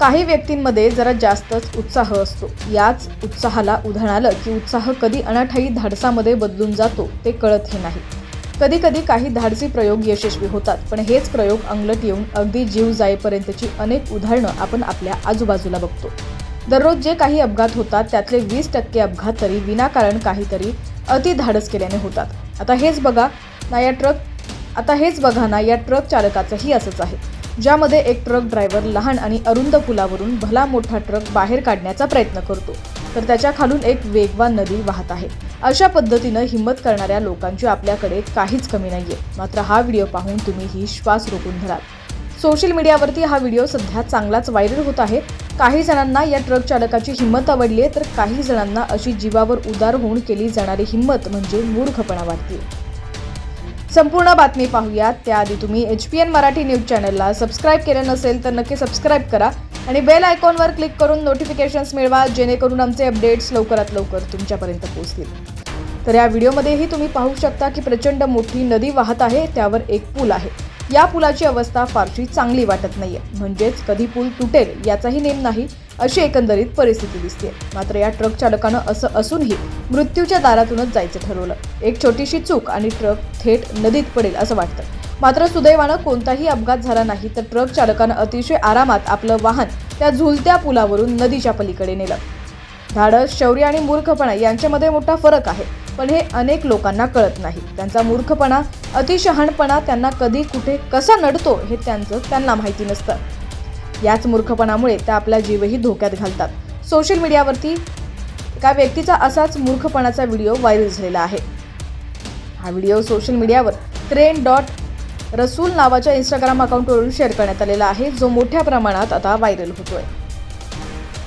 काही व्यक्तींमध्ये जरा जास्तच उत्साह असतो. याच उत्साहाला उधाण आलं की उत्साह कधी अनाठाई धाडसामध्ये बदलून जातो ते कळतही नाही. कधी कधी काही धाडसी प्रयोग यशस्वी होतात पण हेच प्रयोग अंगलट येऊन अगदी जीव जाईपर्यंतची अनेक उदाहरणं आपण आपल्या आजूबाजूला बघतो. दररोज जे काही अपघात होतात त्यातले वीस टक्के अपघात तरी विनाकारण काहीतरी अति धाडस केल्याने होतात. आता हेच बघा ना या ट्रक आता हेच बघा ना या ट्रक चालकाचंही असंच आहे. ज्यामध्ये एक ट्रक ड्रायव्हर लहान आणि अरुंद पुलावरून भला मोठा ट्रक बाहेर काढण्याचा प्रयत्न करतो. तर त्याच्या खालून एक वेगवान नदी वाहत आहे. अशा पद्धतीनं हिंमत करणाऱ्या लोकांची आपल्याकडे काहीच कमी नाहीये. मात्र हा व्हिडिओ पाहून तुम्ही ही श्वास रोखून धराल. सोशल मीडियावरती हा व्हिडिओ सध्या चांगलाच व्हायरल होत आहे. काही जणांना या ट्रक चालकाची हिंमत आवडली आहे तर काही जणांना अशी जीवावर उदार होऊन केली जाणारी हिंमत म्हणजे मूर्खपणा वाटते संपूर्ण बातमी पाहूयात. त्याआधी तुम्ही H P N Marathi news चॅनलला सबस्क्राईब केलं नसेल तर नक्की सबस्क्राईब करा आणि बेल आयकॉनवर क्लिक करून नोटिफिकेशन्स मिळवा जेणेकरून आमचे अपडेट्स लवकरात लवकर तुमच्यापर्यंत पोहोचतील. तर या व्हिडिओमध्येही तुम्ही पाहू शकता की प्रचंड मोठी नदी वाहत आहे त्यावर एक पूल आहे. या पुलाची अवस्था फारशी चांगली वाटत नाहीये. म्हणजेच कधी पूल तुटेल याचाही नेम नाही. अशी एकंदरीत परिस्थिती दिसते. मात्र या ट्रक चालकानं असं असूनही मृत्यूच्या दारातूनच जायचं ठरवलं. एक छोटीशी चूक आणि ट्रक थेट नदीत पडेल असं वाटतं. मात्र सुदैवानं कोणताही अपघात झाला नाही तर ट्रक चालकानं अतिशय आरामात आपलं वाहन त्या झुलत्या पुलावरून नदीच्या पलीकडे नेलं. धाडस शौर्य आणि मूर्खपणा यांच्यामध्ये मोठा फरक आहे. पण हे अनेक लोकांना कळत नाही. त्यांचा मूर्खपणा अतिशहाणपणा त्यांना कधी कुठे कसा नडतो हे त्यांचं त्यांना माहिती नसतं. याच मूर्खपणामुळे त्या आपला जीवही धोक्यात घालतात. सोशल मीडियावरती एका व्यक्तीचा असाच मूर्खपणाचा व्हिडिओ व्हायरल झालेला आहे. हा व्हिडिओ सोशल मीडियावर ट्रेन डॉट रसूल नावाच्या इंस्टाग्राम अकाउंटवरून शेअर करण्यात आलेला आहे जो मोठ्या प्रमाणात आता व्हायरल होतोय.